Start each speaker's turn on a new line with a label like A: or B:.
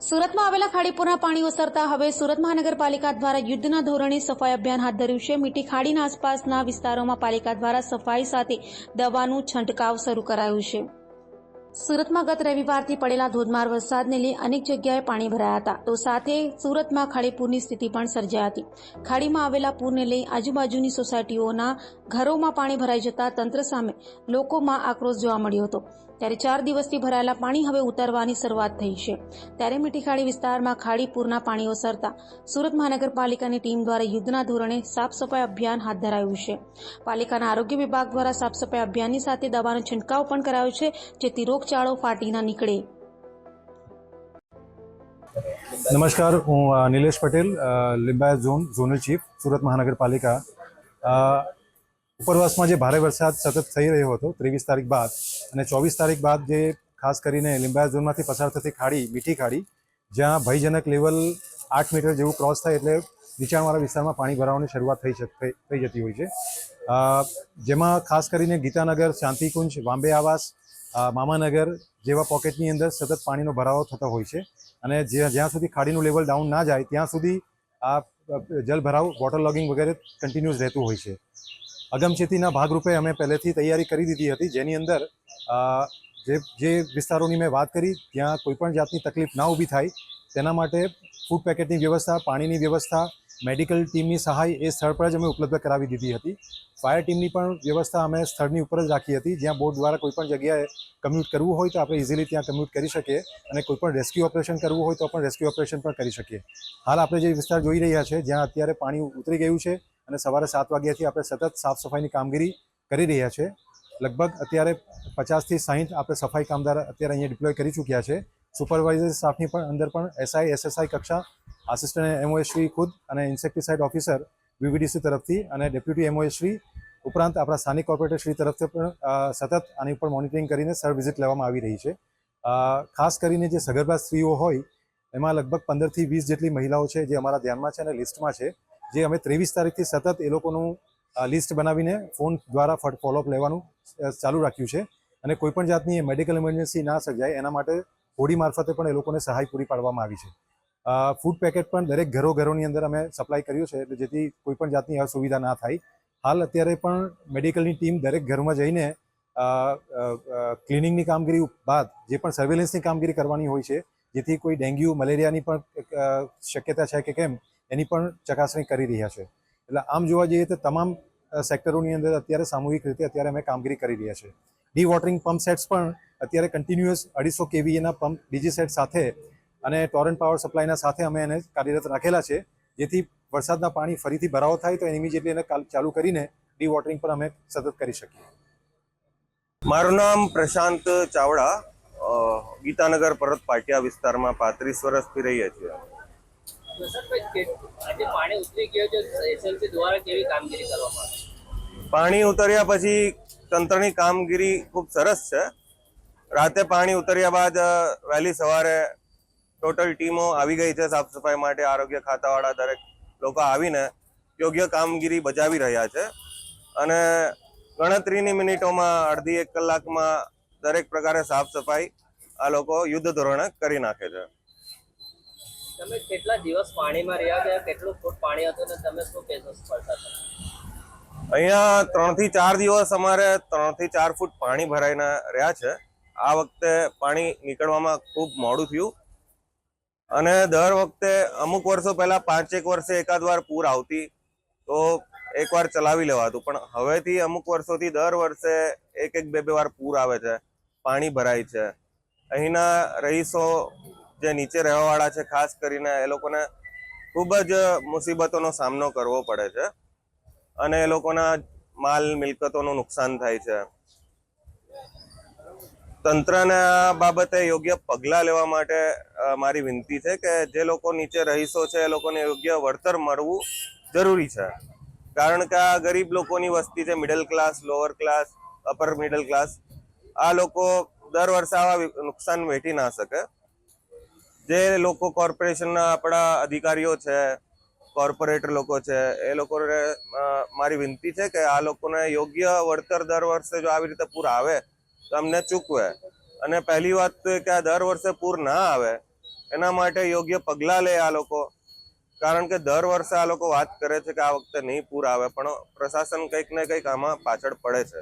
A: સુરતમાં આવેલા ખાડીપુરના પાણી ઓસરતા હવે સુરત મહાનગરપાલિકા દ્વારા યુદ્ધના ધોરણે સફાઈ અભિયાન હાથ ધર્યું છે. મીઠી ખાડીના આસપાસના વિસ્તારોમાં પાલિકા દ્વારા સફાઈ સાથે દવાનું છંટકાવ શરૂ કરાયું છે. સુરતમાં ગત રવિવારથી પડેલા ધોધમાર વરસાદને લઈ અનેક જગ્યાએ પાણી ભરાયા હતા. તો સાથે સુરતમાં ખાડીપુરની સ્થિતિ પણ સર્જાઈ હતી. ખાડીમાં આવેલા પૂરને લઈ આજુબાજુની સોસાયટીઓના ઘરોમાં પાણી ભરાઈ જતા તંત્ર સામે લોકોમાં આક્રોશ જોવા મળ્યો હતો. ત્યારે ચાર દિવસથી ભરાયેલા પાણી હવે ઉતરવાની શરૂઆત થઈ છે. ત્યારે મીઠી ખાડી વિસ્તારમાં ખાડીપુરના પાણી ઓસરતા સુરત મહાનગરપાલિકાની ટીમ દ્વારા યુદ્ધના ધોરણે સાફ સફાઈ અભિયાન હાથ ધરાયું છે. પાલિકાના આરોગ્ય વિભાગ દ્વારા સાફ સફાઈ અભિયાનની સાથે દવાનો છંટકાવ પણ કરાયો છે, જેથી રોગચાળો ફાટી ન નીકળે.
B: નમસ્કાર, હું Nilesh Patel Limbayat zone, zonal chief, Surat મહાનગરપાલિકા. ઉપરવાસમાં જે ભારે વરસાદ સતત થઈ રહ્યો હતો, ત્રેવીસ તારીખ બાદ, અને ચોવીસ તારીખ બાદ જે ખાસ કરીને લિંબાયત ઝોનમાંથી પસાર થતી ખાડી, મીઠી ખાડી, જ્યાં ભયજનક લેવલ આઠ મીટર જેવું ક્રોસ થાય એટલે નીચાણવાળા વિસ્તારમાં પાણી ભરાવાની શરૂઆત થઈ થઈ જતી હોય છે. જેમાં ખાસ કરીને ગીતાનગર, શાંતિકુંજ, વાંબે આવાસ મામાનગર જેવા પોકેટની અંદર સતત પાણીનો ભરાવો થતો હોય છે અને જ્યાં સુધી ખાડીનું લેવલ ડાઉન ના જાય, ત્યાં સુધી આ જલભરાવ વોટર લોગિંગ વગેરે કન્ટિન્યુઅસ રહેતું હોય છે. અગમચેતીના ભાગરૂપે અમે પહેલેથી તૈયારી કરી દીધી હતી, જેની અંદર જે જે વિસ્તારોની મેં વાત કરી, ત્યાં કોઈપણ જાતની તકલીફ ના ઊભી થાય, તેના માટે ફૂડ પેકેટની વ્યવસ્થા, પાણીની વ્યવસ્થા મેડિકલ ટીમની સહાય એ સ્થળ પર જ અમે ઉપલબ્ધ કરાવી દીધી હતી. ફાયર ટીમની પણ વ્યવસ્થા અમે સ્થળની ઉપર જ રાખી હતી. જ્યાં બોટ દ્વારા કોઈપણ જગ્યાએ કમ્યુટ કરવું હોય તો આપણે ઇઝીલી ત્યાં કમ્યુટ કરી શકીએ અને કોઈપણ રેસ્ક્યુ ઓપરેશન કરવું હોય તો પણ રેસ્ક્યુ ઓપરેશન પણ કરી શકીએ. હાલ આપણે જે વિસ્તાર જોઈ રહ્યા છે, જ્યાં અત્યારે પાણી ઉતરી ગયું છે અને સવારે સાત વાગ્યાથી આપણે સતત સાફ સફાઈની કામગીરી કરી રહ્યા છે. લગભગ અત્યારે પચાસથી સાહીઠ આપણે સફાઈ કામદાર અત્યારે અહીંયા ડિપ્લોય કરી ચૂક્યા છે. સુપરવાઇઝર સ્ટાફની પણ અંદર પણ એસઆઈ એસએસઆઈ કક્ષા આસિસ્ટન્ટ એમઓએસ ખુદ અને ઇન્સેક્ટિસાઇડ ઓફિસર વીવીડીસી તરફથી અને ડેપ્યુટી એમઓએસ ઉપરાંત આપણા સ્થાનિક કોર્પોરેટરશ્રી તરફથી પણ સતત આની ઉપર મોનિટરિંગ કરીને સર વિઝિટ લેવામાં આવી રહી છે. ખાસ કરીને જે સગર્ભા સ્ત્રીઓ હોય, એમાં લગભગ પંદરથી વીસ જેટલી મહિલાઓ છે જે અમારા ધ્યાનમાં છે અને લિસ્ટમાં છે, જે અમે ત્રેવીસ તારીખથી સતત એ લોકોનું લિસ્ટ બનાવીને ફોન દ્વારા ફટ, ફોલોઅપ લેવાનું ચાલુ રાખ્યું છે. અને કોઈપણ જાતની મેડિકલ ઇમરજન્સી ના સર્જાય, એના માટે હોડી મારફતે પણ એ લોકોને સહાય પૂરી પાડવામાં આવી છે. ફૂડ પેકેટ પણ દરેક ઘરો ઘરોની અંદર અમે સપ્લાય કર્યું છે, એટલે જેથી કોઈપણ જાતની અસુવિધા ના થાય. હાલ અત્યારે પણ મેડિકલની ટીમ દરેક ઘરમાં જઈને ક્લિનિંગની કામગીરી બાદ જે પણ સર્વેલન્સની કામગીરી કરવાની હોય છે, જેથી કોઈ ડેન્ગ્યુ, મલેરિયાની પણ શક્યતા છે કે કેમ, એની પણ ચકાસણી કરી રહ્યા છે. એટલે આમ જોવા જઈએ તો તમામ સેક્ટરોની અંદર અત્યારે સામૂહિક રીતે અત્યારે અમે કામગીરી કરી રહ્યા છે. ડી વોટરિંગ પંપ સેટ્સ પણ અત્યારે કન્ટિન્યુઅસ અઢીસો કેવીએના પંપ ડીજી સેટ સાથે અને ટોરેન્ટ પાવર સપ્લાયના સાથે અમે એને કાર્યરત રાખેલા છે. જેથી વરસાદના પાણી ફરીથી ભરાવો થાય તો ઇમિડિયેટલી એને કાલ- ચાલુ કરીને ડી વોટરિંગ પણ અમે સતત કરી શકીએ.
C: મારું નામ પ્રશાંત ચાવડા ગીતાનગર પરત પાટિયા વિસ્તારમાં પાંત્રીસ વર્ષથી રહીએ છીએ.
D: વસંતભાઈ કે- આજે પાણી ઉતરી ગયો છે એસએલસી દ્વારા કેવી કામગીરી કરવામાં આવે?
C: પાણી ઉતર્યા પછી તંત્રની કામગીરી ખૂબ સરસ છે. રાતે પાણી ઉતર્યા બાદ વહેલી સવારે ટોટલ ટીમો આવી ગઈ છે સાફ સફાઈ માટે આરોગ્ય ખાતાવાળા દરેક લોકો આવીને યોગ્ય કામગીરી બજાવી રહ્યા છે. અને ગણતરીની મિનિટોમાં અડધી એક કલાકમાં દરેક પ્રકારે સાફ સફાઈ આ લોકો યુદ્ધ ધોરણે કરી નાખે છે.
D: તમે કેટલા દિવસ પાણીમાં રહ્યા હતા કેટલું ફૂટ પાણી હતું ને તમે શું કહેશો સ્પર્ધા
C: અહીંયા ત્રણથી ચાર દિવસ અમારે ત્રણથી ચાર ફૂટ પાણી ભરાઈને રહ્યા છે. આ વખતે પાણી નીકળવામાં ખૂબ મોડું થયું. અને દર વખતે અમુક વર્ષો પહેલા પાંચેક વર્ષે એકાદ વાર પૂર આવતી, તો એકવાર ચલાવી લેવાતું. પણ હવેથી અમુક વર્ષોથી દર વર્ષે એક એક બે બે વાર પૂર આવે છે, પાણી ભરાય છે. અહીંના રહીશો જે નીચે રહેવાવાળા છે, ખાસ કરીને એ લોકોને ખૂબ જ મુસીબતોનો સામનો કરવો પડે છે. અને એ લોકોના માલ મિલકતોનું નુકસાન થાય છે. તંત્રને બાબતે યોગ્ય પગલાં લેવા માટે મારી વિનંતી છે કે જે લોકો નીચે રહીશો છે, એ લોકોને યોગ્ય વળતર મળવું જરૂરી છે. કારણ કે આ ગરીબ લોકોની વસ્તી છે middle class lower class upper middle class આ લોકો દર વર્ષે આવા નુકસાન વેઠી ના શકે. જે લોકો કોર્પોરેશનના આપણા અધિકારીઓ છે કોર્પોરેટર લોકો છે, એ લોકોને મારી વિનંતી છે કે આ લોકોને યોગ્ય વળતર દર વર્ષે જો આવી રીતે પૂર આવે તો અમને ચૂકવે. અને પહેલી વાત કે આ દર વર્ષે પૂર ના આવે, એના માટે યોગ્ય પગલાં લે આ લોકો. કારણ કે દર વર્ષે આ લોકો વાત કરે છે કે આ વખતે નહીં પૂર આવે, પણ પ્રશાસન કંઈક ને કંઈક આમાં પાછળ પડે છે.